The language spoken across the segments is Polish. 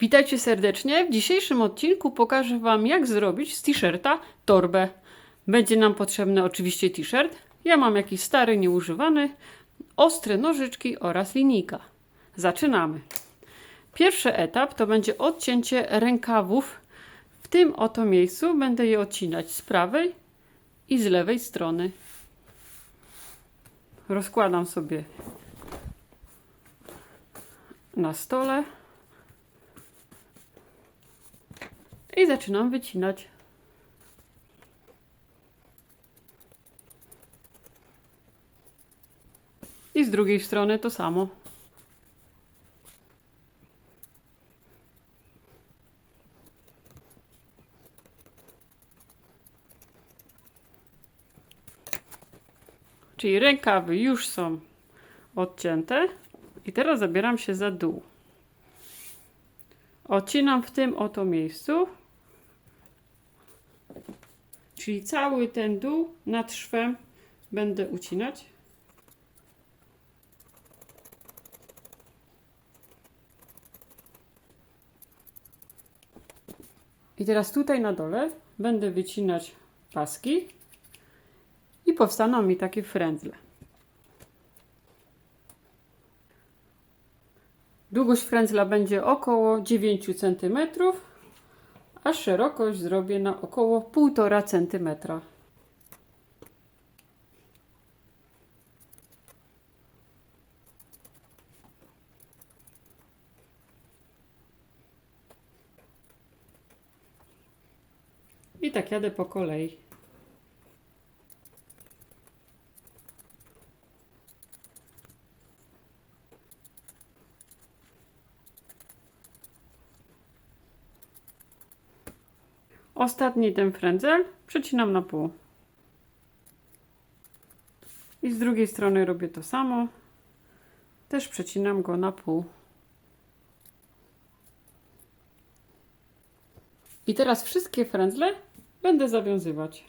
Witajcie serdecznie. W dzisiejszym odcinku pokażę Wam, jak zrobić z t-shirta torbę. Będzie nam potrzebny oczywiście t-shirt. Ja mam jakiś stary, nieużywany, ostre nożyczki oraz linijka. Zaczynamy. Pierwszy etap to będzie odcięcie rękawów. W tym oto miejscu będę je odcinać z prawej i z lewej strony. Rozkładam sobie na stole. I zaczynam wycinać. I z drugiej strony to samo. Czyli rękawy już są odcięte. I teraz zabieram się za dół. Odcinam w tym oto miejscu. Czyli cały ten dół nad szwem będę ucinać. I teraz tutaj na dole będę wycinać paski i powstaną mi takie frędzle. Długość frędzla będzie około 9 cm, a szerokość zrobię na około 1,5 cm. I tak jadę po kolei. Ostatni ten frędzel przecinam na pół. I z drugiej strony robię to samo. Też przecinam go na pół. I teraz wszystkie frędzle będę zawiązywać.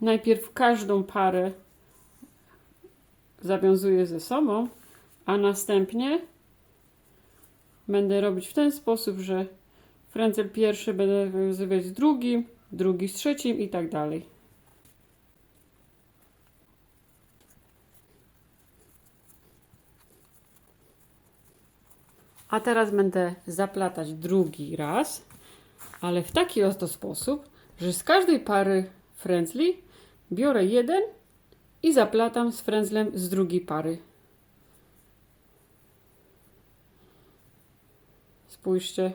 Najpierw każdą parę zawiązuję ze sobą, a następnie będę robić w ten sposób, że frędzel pierwszy będę wiązywać z drugim, drugi z trzecim i tak dalej. A teraz będę zaplatać drugi raz, ale w taki oto sposób, że z każdej pary frędzli biorę jeden i zaplatam z frędzlem z drugiej pary. Spójrzcie.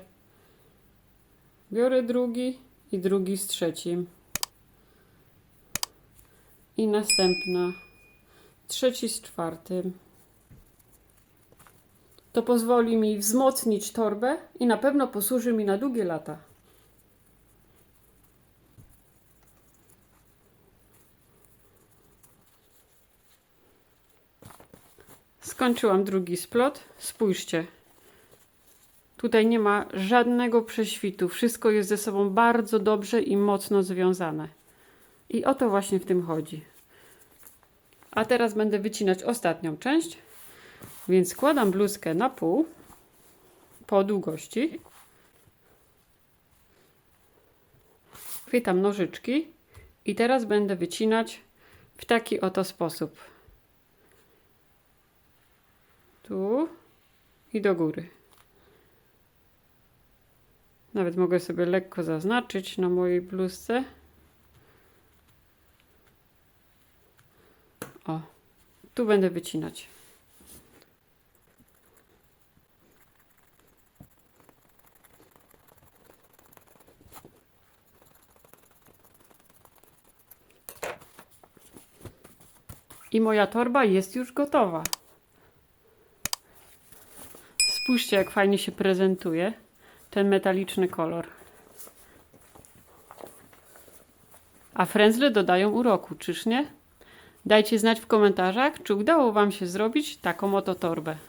Biorę drugi i drugi z trzecim. I następna. Trzeci z czwartym. To pozwoli mi wzmocnić torbę i na pewno posłuży mi na długie lata. Skończyłam drugi splot. Spójrzcie. Tutaj nie ma żadnego prześwitu. Wszystko jest ze sobą bardzo dobrze i mocno związane. I o to właśnie w tym chodzi. A teraz będę wycinać ostatnią część. Więc składam bluzkę na pół po długości. Chwytam nożyczki i teraz będę wycinać w taki oto sposób. Tu i do góry. Nawet mogę sobie lekko zaznaczyć na mojej bluzce. O, tu będę wycinać. I moja torba jest już gotowa. Spójrzcie, jak fajnie się prezentuje ten metaliczny kolor. A frędzle dodają uroku, czyż nie? Dajcie znać w komentarzach, czy udało Wam się zrobić taką oto torbę.